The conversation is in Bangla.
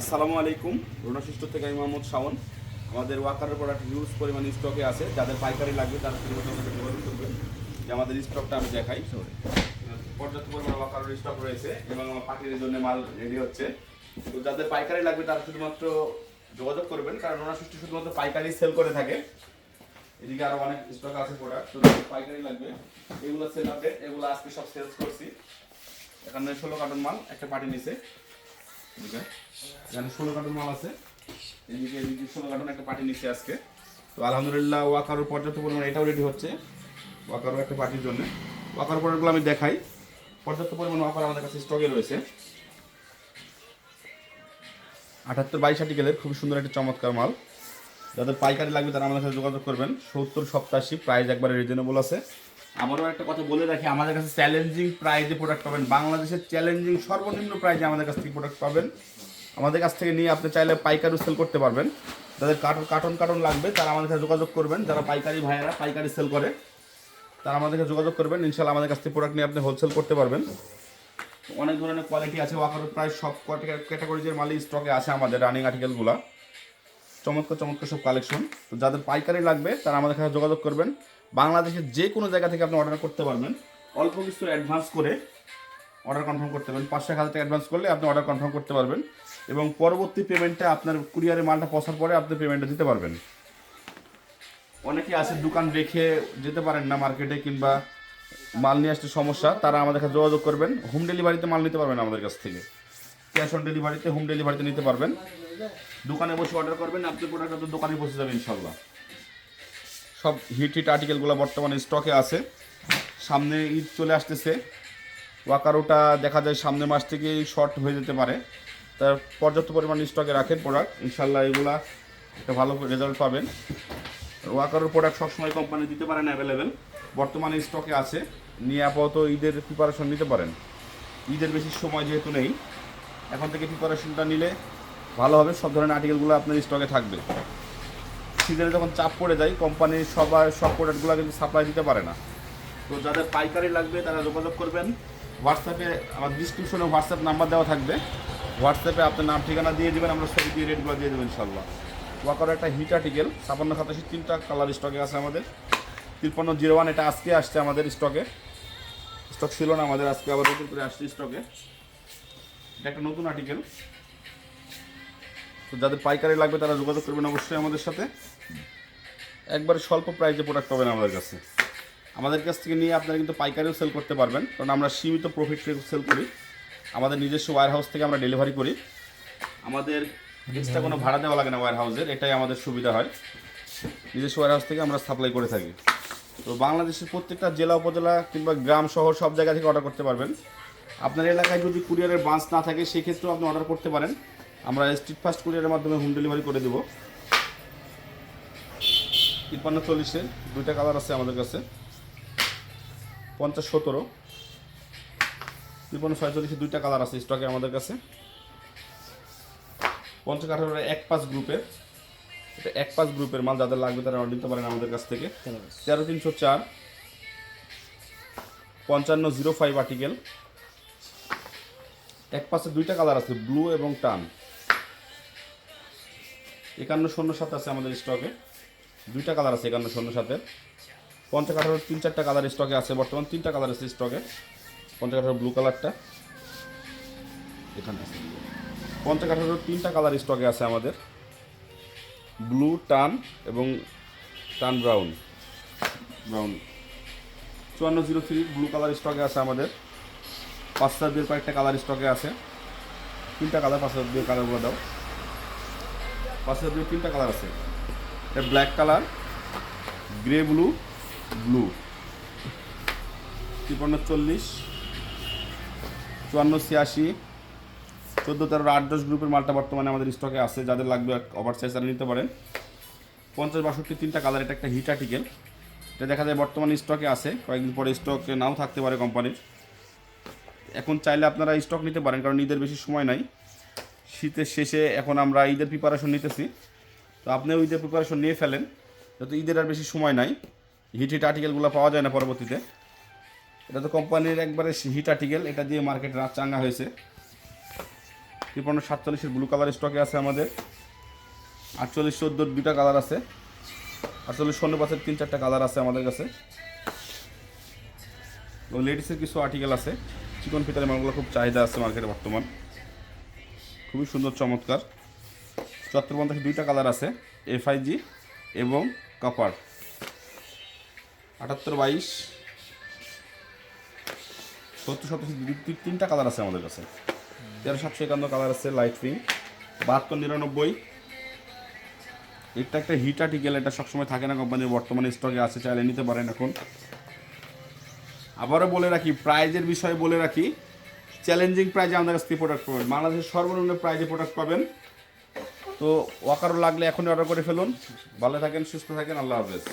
আসসালামু আলাইকুম রোনা শিষ্ট থেকে আমি মোহাম্মদ শাওন। আমাদের ওয়াকারের প্রোডাক্ট হিউজ পরিমাণ স্টকে আছে। যাদের পাইকারি লাগবে, তারা যোগাযোগ করবেন যে আমাদের স্টকটা আমি দেখাই। পর্যাপ্ত পরিমাণ ওয়াকারের স্টক রয়েছে এবং আমার পাখির জন্য মাল রেডি হচ্ছে। তো যাদের পাইকারি লাগবে, তারা শুধুমাত্র যোগাযোগ করবেন। কারণ রোনা সৃষ্টি শুধুমাত্র পাইকারি সেল করে থাকে। এদিকে আরও অনেক স্টক আছে প্রোডাক্ট তো পাইকারি লাগবে, এগুলো সেল আপডেট এগুলো আজকে সব সেলস করছি। এখানে ষোলো কার্টন মাল, একটা পার্টি নিছে। এখানে ষোলো কার্টন মাল আছে। এদিকে এদিকে ষোলো কার্টন একটা পার্টি নিচ্ছে আজকে। তো আলহামদুলিল্লাহ ওয়াকারও পর্যাপ্ত পরিমাণে এটাও রেডি হচ্ছে, ওয়াকারও একটা পার্টির জন্য। ওয়াকার প্রোডাক্টগুলো আমি দেখাই। পর্যাপ্ত পরিমাণ ওয়াকার আমাদের কাছে স্টকে রয়েছে। আটাত্তর বাইশ আর্টিকেলের খুব সুন্দর একটা চমৎকার মাল। যাদের পাইকারি লাগবে তারা আমাদের সাথে যোগাযোগ করবেন। সত্তর সপ্তাশি প্রাইস একবারে রিজনেবল আছে। আমারও একটা কথা বলে রাখি, আমাদের কাছে চ্যালেঞ্জিং প্রাইজে প্রোডাক্ট পাবেন। বাংলাদেশের চ্যালেঞ্জিং সর্বনিম্ন প্রাইজে আমাদের কাছ থেকে প্রোডাক্ট পাবেন। আমাদের কাছ থেকে নিয়ে আপনি চাইলে পাইকারিও সেল করতে পারবেন। যাদের কার্টন কার্টন কার্টন লাগবে, তারা আমাদের কাছে যোগাযোগ করবেন। যারা পাইকারি ভাইয়েরা পাইকারি সেল করে, তারা আমাদের কাছে যোগাযোগ করবেন। ইনশাল্লাহ আমাদের কাছ থেকে প্রোডাক্ট নিয়ে আপনি হোলসেল করতে পারবেন। অনেক ধরনের কোয়ালিটি আছে। ওয়াকার প্রায় সব ক্যাটাগরিজের মালই স্টকে আছে আমাদের রানিং আর্টিকেলগুলো চমৎকার চমৎকার সব কালেকশন তো যাদের পাইকারি লাগবে, তারা আমাদের কাছে যোগাযোগ করবেন। বাংলাদেশের যে কোনো জায়গা থেকে আপনি অর্ডার করতে পারবেন। অল্প কিছু অ্যাডভান্স করে অর্ডার কনফার্ম করতে পারবেন। পাঁচশো হাজার টাকা অ্যাডভান্স করলে আপনি অর্ডার কনফার্ম করতে পারবেন। এবং পরবর্তী পেমেন্টটা আপনার কুরিয়ারে মালটা পৌঁছার পরে আপনি পেমেন্টটা দিতে পারবেন। অনেকে আছে দোকান রেখে যেতে পারেন না মার্কেটে কিংবা মাল নিয়ে আসতে সমস্যা, তারা আমাদের কাছে যোগাযোগ করবেন। হোম ডেলিভারিতে মাল নিতে পারবেন আমাদের কাছ থেকে। ক্যাশ অন ডেলিভারিতে হোম ডেলিভারিতে নিতে পারবেন। দোকানে বসে অর্ডার করবেন আপনি প্রোডাক্ট আপনার দোকানে পৌঁছে যাবে ইনশাল্লাহ সব হিট হিট আর্টিকেলগুলো বর্তমানে স্টকে আছে। সামনে ঈদ চলে আসতেছে। ওয়াকারোটা দেখা যায় সামনের মাস থেকেই শর্ট হয়ে যেতে পারে। তার পর্যাপ্ত পরিমাণ স্টকে রাখেন প্রোডাক্ট। ইনশাল্লাহ এগুলা একটা ভালো রেজাল্ট পাবেন। ওয়াকারোর প্রোডাক্ট সবসময় কোম্পানি দিতে পারেন, অ্যাভেলেবেল। বর্তমানে স্টকে আছে। নিয়ে আপাতত ঈদের প্রিপারেশন নিতে পারেন। ঈদের বেশি সময় যেহেতু নেই, এখন থেকে প্রিপারেশনটা নিলে ভালো হবে। সব ধরনের আর্টিকেলগুলো আপনার স্টকে থাকবে। সিজনে যখন চাপ পড়ে যায়, কোম্পানির সবার সব প্রোডাক্টগুলো কিন্তু সাপ্লাই দিতে পারে না। তো যাদের পাইকারি লাগবে, তারা যোগাযোগ করবেন। হোয়াটসঅ্যাপে আমার ডিসক্রিপশনে হোয়াটসঅ্যাপ নাম্বার দেওয়া থাকবে। হোয়াটসঅ্যাপে আপনার নাম, ঠিকানা দিয়ে দেবেন, আমরা ছবি দিয়ে রেটগুলো দিয়ে দেবেন ইনশাল্লাহ ওয়াকার একটা হিট আর্টিকেল ছাপান্ন, সাতাশি, তিনটা কালার স্টকে আছে আমাদের। তিপ্পান্ন জিরো ওয়ান এটা আজকে আসছে আমাদের স্টকে স্টক ছিল না আমাদের, আজকে আবার নতুন করে আসছে স্টকে এটা একটা নতুন আর্টিকেল তো যাদের পাইকারি লাগবে তারা যোগাযোগ করবেন অবশ্যই আমাদের সাথে। একবারে স্বল্প প্রাইসে প্রোডাক্ট পাবেন আমাদের কাছে। আমাদের কাছ থেকে নিয়ে আপনারা কিন্তু পাইকারিও সেল করতে পারবেন, কারণ আমরা সীমিত প্রফিট সেল করি। আমাদের নিজস্ব ওয়্যার হাউস থেকে আমরা ডেলিভারি করি। আমাদের এক্সট্রা কোনো ভাড়া দেওয়া লাগে না ওয়্যার হাউসের এটাই আমাদের সুবিধা হয়। নিজস্ব ওয়্যার হাউস থেকে আমরা সাপ্লাই করে থাকি। তো বাংলাদেশের প্রত্যেকটা জেলা, উপজেলা কিংবা গ্রাম শহর সব জায়গা থেকে অর্ডার করতে পারবেন। আপনার এলাকায় যদি কুরিয়ারের বাস না থাকে, সেক্ষেত্রেও আপনি অর্ডার করতে পারেন। আমরা স্ট্রিট ফাস্ট কুরিয়ারের মাধ্যমে হোম ডেলিভারি করে দেবো। তিপ্পান্ন চল্লিশের দুইটা কালার আছে আমাদের কাছে। পঞ্চাশ সতেরো। তিপ্পান্ন ছয়চল্লিশের দুইটা কালার আছে স্টকে আমাদের কাছে। পঞ্চাশ আঠারো এক পাঁচ গ্রুপের। এটা এক পাঁচ গ্রুপের মাল যাদের লাগবে তারা অর্ডার নিতে পারেন আমাদের কাছ থেকে। তেরো তিনশো চার। পঞ্চান্ন জিরো ফাইভ আর্টিকেল এক পাশে দুইটা কালার আছে ব্লু এবং টান একান্ন শূন্য সাত আছে আমাদের স্টকে দুইটা কালার আছে একান্ন শূন্য সাতের পঞ্চাশ আঠারো তিন চারটা কালার স্টকে আছে বর্তমান, তিনটা কালার আছে স্টকে পঞ্চাশ আঠারো ব্লু কালারটা এখানে আছে। পঞ্চাশ তিনটা কালার স্টকে আছে আমাদের। ব্লু টান এবং টান ব্রাউন ব্রাউন চুয়ান্ন জিরো থ্রি ব্লু কালার স্টকে আছে আমাদের। পাঁচটা দিয়ে কয়েকটা কালার স্টকে আছে। তিনটা কালার পাঁচটা দিয়ে কালারগুলো দাও। পাঁচটা দিয়ে তিনটা কালার আছে। এটা black colour grey blue blue তিপ্পান্ন, চল্লিশ, চুয়ান্ন, ছিয়াশি, চোদ্দ, তেরো, আট, দশ গ্রুপের মালটা বর্তমানে আমাদের স্টকে আছে, যাদের লাগবে ওভার সাইজ তারা নিতে পারেন। পঞ্চাশ, বাষট্টি, তিনটা কালার, এটা একটা হিট আর্টিকেল এটা দেখা যায় বর্তমানে স্টকে আছে, কয়েকদিন পরে স্টকে নাও থাকতে পারে কোম্পানির এখন চাইলে আপনারা স্টক নিতে পারেন, কারণ ঈদের বেশি সময় নাই। শীতের শেষে এখন আমরা ঈদের প্রিপারেশন নিতেছি। তো আপনিও ঈদের প্রিপারেশন নিয়ে ফেলেন, যাতে ঈদের আর বেশি সময় নাই। হিট হিট আর্টিকেলগুলো পাওয়া যায় না পরবর্তীতে। এটা তো কোম্পানির একবারে হিট আর্টিকেল এটা দিয়ে মার্কেট রাত চাঙ্গা হয়েছে। তিপ্পান্ন, সাতচল্লিশের ব্লু কালার স্টকে আছে আমাদের। আটচল্লিশ, চোদ্দোর দুটা কালার আছে। আটচল্লিশ, শূন্য, পাঁচের তিন, চারটা কালার আছে আমাদের কাছে। লেডিসের কিছু আর্টিকেল আছে। চিকন ফিতার মালগুলো খুব চাহিদা আছে মার্কেটে বর্তমান। খুবই সুন্দর, চমৎকার। চুয়াত্তর পঞ্চাশে দুইটা কালার আছে এফআইজি এবং কপার আটাত্তর, বাইশ। সত্তর সত্তর তিনটা কালার আছে আমাদের কাছে। তেরো, সাতশো, একান্ন কালার আছে লাইট পিঙ্ক বাহাত্তর, নিরানব্বই। এটা একটা হিট আর্টিকেল এটা সবসময় থাকে না কোম্পানির বর্তমানে স্টকে আছে, চাইলে নিতে পারেন এখন। আবারও বলে রাখি প্রাইজের বিষয়ে বলে রাখি চ্যালেঞ্জিং প্রাইজে আমাদের কাছ থেকে প্রোডাক্ট পাবেন। বাংলাদেশের সর্বনিম্ন প্রাইজে প্রোডাক্ট পাবেন। তো ওয়াকারও লাগলে এখনই অর্ডার করে ফেলুন। ভালো থাকেন, সুস্থ থাকেন, আল্লাহ হাফেজ।